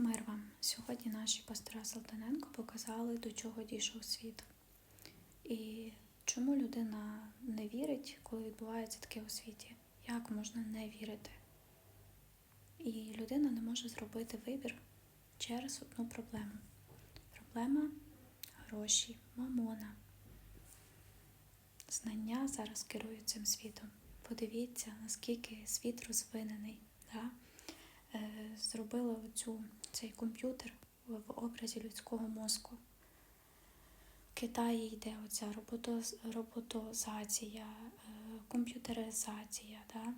Мир вам. Сьогодні наші пастора Салтаненко показали, до чого дійшов світ. І чому людина не вірить, коли відбувається таке у світі? Як можна не вірити? І людина не може зробити вибір через одну проблему. Проблема гроші, мамона. Знання зараз керують цим світом. Подивіться, наскільки світ розвинений. Да? Е, Зробили оцю, цей комп'ютер в образі людського мозку. В Китаї йде оця робото, роботизація, е, комп'ютеризація. Да?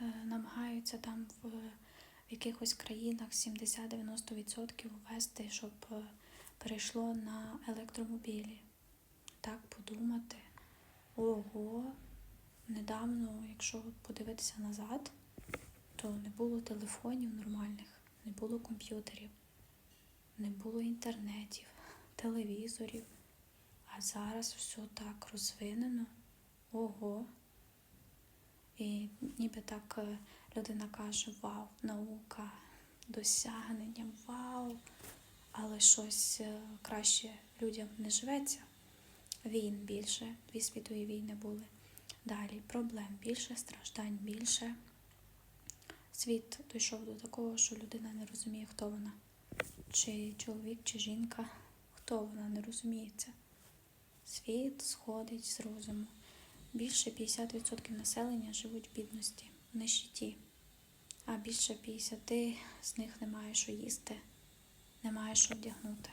Е, Намагаються там в, в якихось країнах 70-90% ввести, щоб е, перейшло на електромобілі. Так подумати. Ого, недавно, якщо подивитися назад, то не було телефонів нормальних, не було комп'ютерів, не було інтернетів, телевізорів. А зараз все так розвинено. Ого. І ніби так е, людина каже: Вау, наука, досягнення, вау. Але щось е, краще людям не живеться. Війн більше, дві світові війни були. Далі проблем більше, страждань більше. Світ дійшов до такого, що людина не розуміє, хто вона. Чи чоловік, чи жінка, хто вона не розуміється. Світ сходить з розуму. Більше 50% населення живуть в бідності, в нищеті. А більше 50% з них немає що їсти, немає що вдягнути.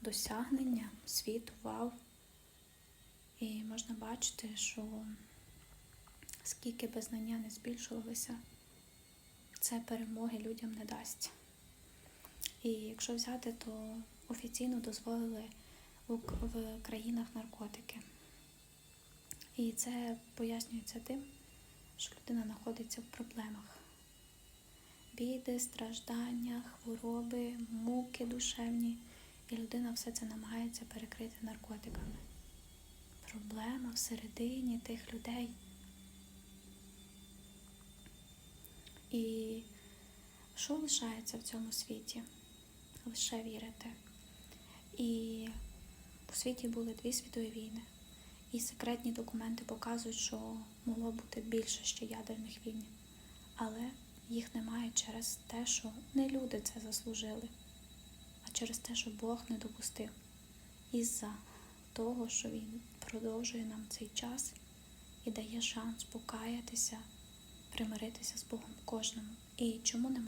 Досягнення світу, вау. І можна бачити, що скільки би знання не збільшувалося, це перемоги людям не дасть. І якщо взяти, то офіційно дозволили в країнах наркотики. І це пояснюється тим, що людина знаходиться в проблемах. Біди, страждання, хвороби, муки душевні. І людина все це намагається перекрити наркотиками. Проблема всередині тих людей. І що лишається в цьому світі? Лише вірити. І у світі були дві світові війни. І секретні документи показують, що могло бути більше ще ядерних війн. Але їх немає через те, що не люди це заслужили, а через те, що Бог не допустив. Із-за того, що Він продовжує нам цей час і дає шанс покаятися, примиритися з Богом кожному. І чому немає?